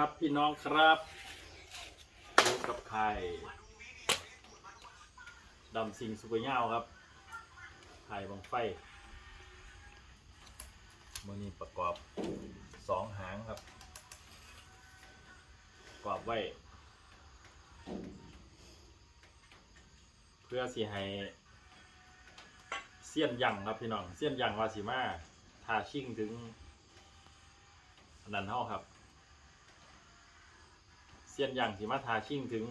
ครับพี่น้องครับพบกับไข่ดำสิงสุกเง่าครับไข่บังไฟมันนี้ประกอบสองหางครับ ประกอบไว้ เพื่อสิให้เสี้ยนยังครับพี่น้องเสี้ยนยังวาสิมาทาชิ่งถึงอันนั้นเท่าครับ เสี้ยนอย่างสีมาทาชิ่งถึง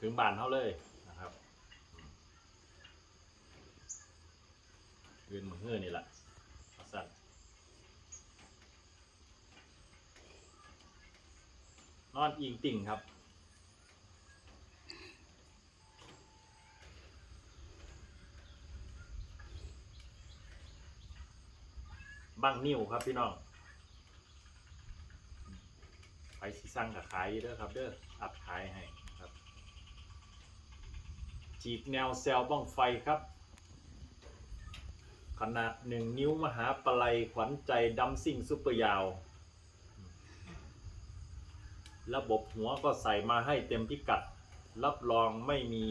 ถึงบานเขาเลยนะครับยือนมือเฮือนี่แหละสั่นนอนอิงติ่งครับบังนิ้วครับพี่น้อง ไปสิสั่งกับขายเด้อครับ เด้ออัดขายให้ครับ จีบแนวแซลบ้องไฟครับ ขนาดหนึ่งนิ้วมหาปลัยขวัญใจดำซิ่งซุปเปอร์ยาว ระบบหัวก็ใส่มาให้เต็มพิกัด รับรองไม่มี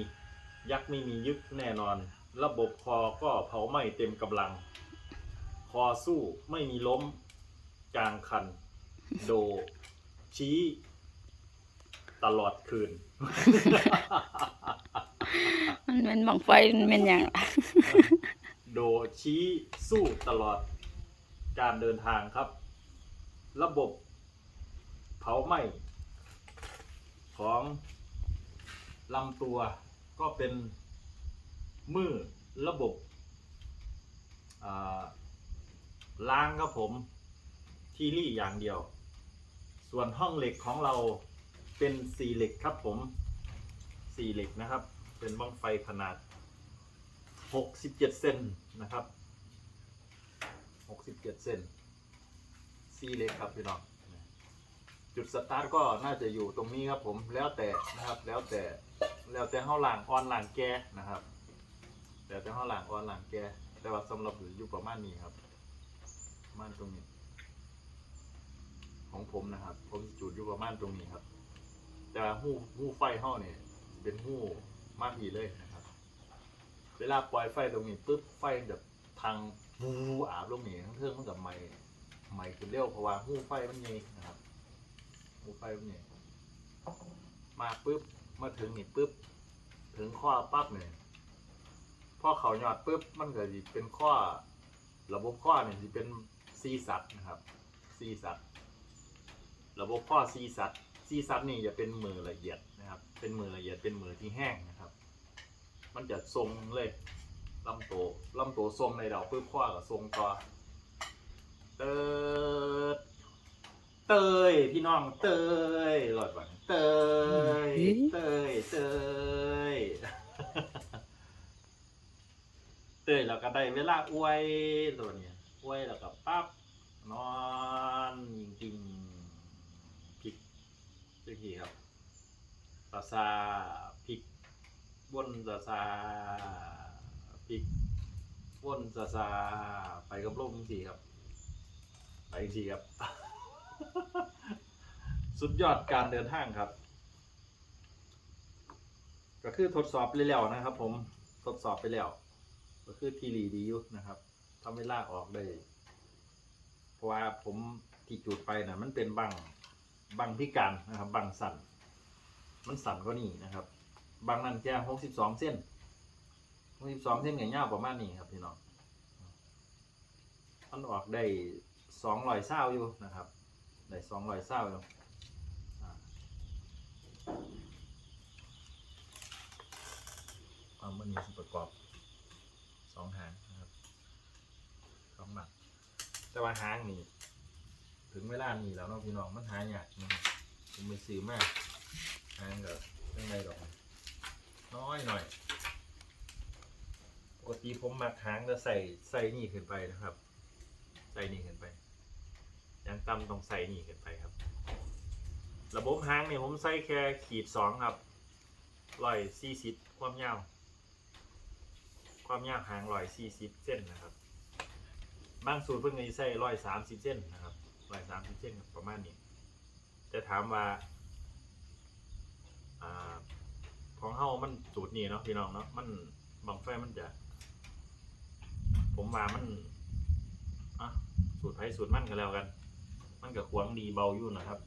ยักษ์ไม่มียึกแน่นอน ระบบคอก็เผาไหม้เต็มกำลัง คอสู้ไม่มีล้มกลางคัน โด ชี้ตลอดคืน มันเป็นบังไฟมันเป็นอย่างล่ะโดชี้สู้ตลอดการเดินทางครับ ระบบเผาไหม้ของลำตัวก็เป็นมือระบบอ่าล้างครับผม ทีรี่อย่างเดียว ส่วนห้องเหล็กของเราเป็นสีเหล็กครับผมสีเหล็กนะครับ เป็นบ้องไฟขนาด 67 เซนนะครับ 67 เซนซีเหล็กครับพี่น้องจุดสตาร์ทก็น่าจะอยู่ตรงนี้ครับผมแล้วแต่นะครับแล้วแต่แล้วแต่ห้าหลังออนหลังแกนะครับแล้วแต่ห้าหลังออนหลังแกแต่ว่าสำหรับอยู่ประมาณนี้ครับประมาณตรงนี้ ของผมนะครับ ผมจุดอยู่ประมาณตรงนี้ครับ แต่หู้หู้ไฟห้าเนี่ยเป็นหู้มากีเลยนะครับ เวลาปล่อยไฟตรงนี้ปุ๊บไฟมันจะทางวูอาบลงนี่ทั้งเทิงมันกับไม้ไม้ขึ้นเร็วเพราะว่าหู้ไฟมันใหญ่นะครับหู้ไฟมันใหญ่มาปุ๊บมาถึงนี่ปุ๊บถึงข้อปั๊บเนี่ยพอเขาหยอดปุ๊บมันก็สิเป็นข้อระบบข้อเนี่ยสิเป็นซีสัตนะครับซีสัต ระบบข้อซีสัตซีสัตนี่จะเป็นมือละเอียดนะครับ เป็นมือละเอียดเป็นมือที่แห้งนะครับ มันจะทรงเลยลำตัวลำตัวทรงในดอกปื้บคว้ากับทรงต่อเติดเตยพี่น้องเตยหลอดวันเตยเตยเตยเตยแล้วก็ได้เวลาอวยตัวเนี้ยอวยแล้วก็ปั๊บนอนจริงๆพลิกจังทีครับ ซาพิกวนซาซาพิกวนซาซาไปกับลมสีครับ ไปสีครับ สุดยอดการเดินทางครับ ก็คือทดสอบไปแล้วนะครับผมทดสอบไปแล้ว ก็คือทีรีดีอยู่นะครับทำเวลากออกได้ เพราะว่าผมที่จุดไปนะมันเป็นบังบังพิการนะครับบังสั่น มันสั่นกว่านี้นะครับ บางนั่นแค่หกสิบสองเส้นหกสิบสองเส้นกับเงาวประมาณนี้ครับพี่น้องมันออกได้สองรอยเศร้าอยู่นะครับ ได้สองรอยเศร้าอยู่อ่าเอามันนี้สิประกอบสองหางนะครับสองหนักแต่ว่าหางนี่ถึงเวลานี้แล้วเนาะพี่น้องมันหายากนะครับผมไปซื้อมา หางก็ไม่ได้ดอกน้อยหน่อยปกติผมมาค้างจะใส่ใส่นี่ขึ้นไปนะครับ ใส่นี่ขึ้นไปยังต่ำต้องใส่นี่ขึ้นไปครับ ระบบหางเนี่ยผมใส่แค่ขีดสองครับร้อยสี่สิบความยาวความยาวหางร้อยสี่สิบเส้นนะครับบางสูตรเพิ่งจะใส่ร้อยสามสิบเส้นนะครับร้อยสามสิบเส้นประมาณนี้ จะถามว่า อ่า ของเฮามันสูตรนี้เนาะพี่น้องเนาะมันบางไฟมันจะ ผมว่ามันอะสูตรไผสูตรมันกันแล้วกัน มันกับขวางดีเบาอยู่นะครับ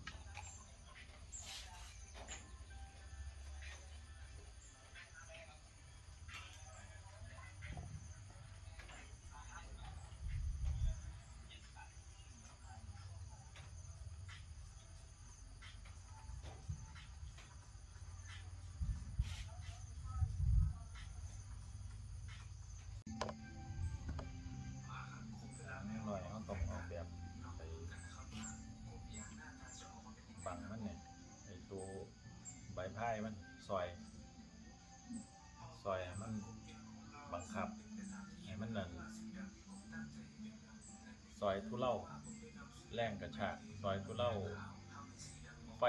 มันซอยซอยให้มันบังคับให้มันนั่นซอยทุเล่าแรงกระชากซอยทุเล่าไฟ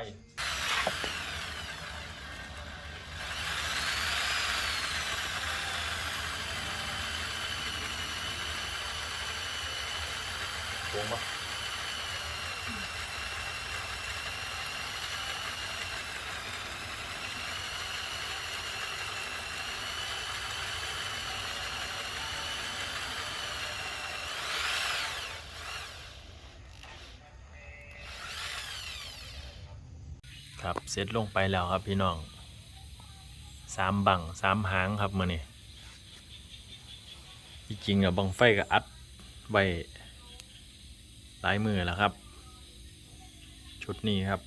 โกงปะ ครับ เสร็จลงไปแล้วครับพี่น้องสามบังสามหางครับมือนี่ที่จริงอะบังไฟกับอัดไว้หลายมือแล้วครับ ชุดนี้ครับ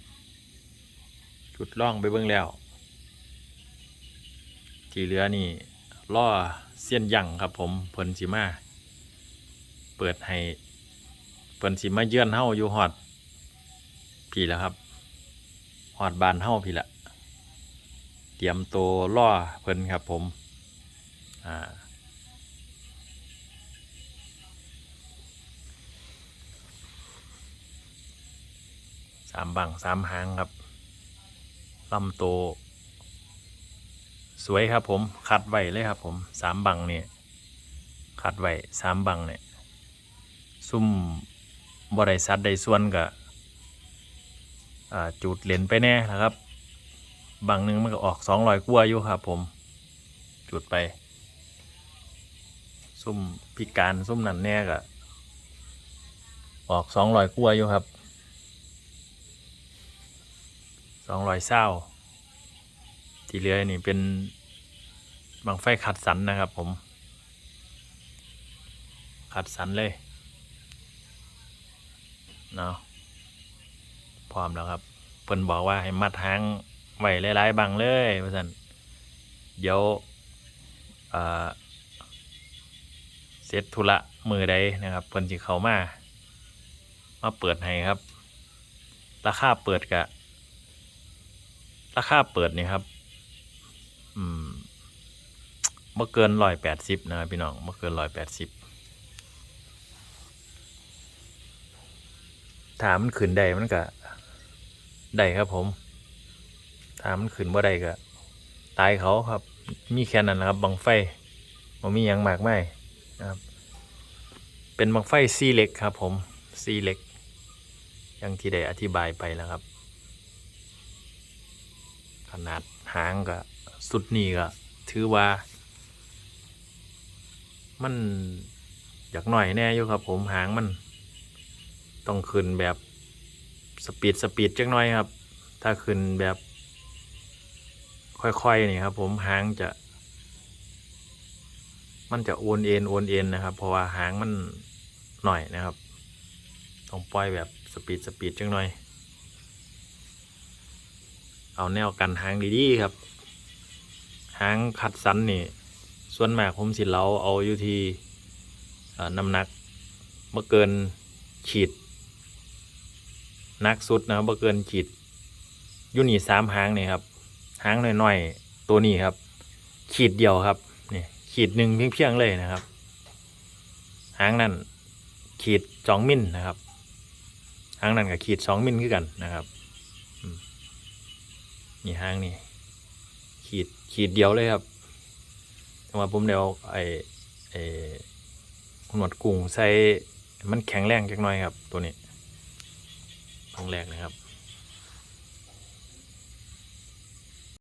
ชุดล่องไปเบื้องแล้ว ที่เหลือนี่ล่อเสี้ยนยั่งครับผมเพิ่นสิมาเปิดให้เพิ่นสิมาเยื่อนเฮาอยู่ฮอดพี่แล้วครับ อดบานเฮาพี่ละเตรียมตัวล่อเพิ่นครับผม อ่าสามบังสามหางครับลำโตวสวยครับผมคัดไว้เลยครับผมสามบังเนี่ยคัดไว้สามบังเนี่ยซุ่มบริษัทใดส่วนกับ จุดเลนไปแน่นะครับบังนึงมันก็ออกสองรอยกว่าอยู่ครับผมจุดไป ซุ่มพิการซุ่มนั่นแน่ก็ออกสองรอยกว่าอยู่ครับสองรอยเศร้า ที่เหลือนี่เป็นบังไฟขัดสันนะครับผม ขัดสันเลยเนาะ พร้อมแล้วครับเพิ่นบอกว่าให้มัดหางไว้หลายๆบังเลยว่าสันเดี๋ยวเสร็จธุระมือใดนะครับเพิ่นสิเข้ามามาเปิดให้ครับ ราคาเปิดกะราคาเปิดนี่ครับ อืมเมื่อเกินร้อยแปดสิบนะครับพี่น้องเมื่อเกินร้อยแปดสิบถามมันขึ้นได้มันก็ ได้ครับผมถามันขึ้นว่าได้ก็ตายเขาครับ มีแค่นั้นแหละครับบังไฟมันมีหยังมากไม่นะครับ เป็นบังไฟซีเล็กครับ ผมซีเล็กอย่างที่ได้อธิบายไปแล้วครับ ขนาดหางก็สุดนี่ก็ถือว่า มันอยากหน่อยแน่อยู่ครับ ผมหางมัน ต้องขึ้นแบบ สปีดสปีดจักหน่อยครับ ถ้าขึ้นแบบ ค่อยๆนี่ครับ ผมหางจะ มันจะโอนเอ็นโอนเอ็นนะครับ เพราะว่าหางมันหน่อยนะครับต้องปล่อยแบบสปีดสปีดจังหน่อย เอาแนวกันหางดีๆครับ หางขัดสันนี่ ส่วนมากผมสิเราเอาอยู่ที่น้ำหนักเมื่อเกินขีด นักสุดนะครับบ่เกินขีดยูนี่สามหางเนี่ยครับ หางน้อยๆตัวนี้ครับ ขีดเดียวครับนี่ขีดหนึ่งเพียงๆเลยนะครับ หางนั่นขีดสองมิลนะครับ หางนั่นกับขีดสองมิลคือกันนะครับนี่หางนี่ขีดขีดเดียวเลยครับแต่ว่าผมเดี๋ยวไอ้ไอ้หนวดกุ้งใส่มันแข็งแรงจักหน่อยครับ ตัวนี้ ครั้งแรกนะครับ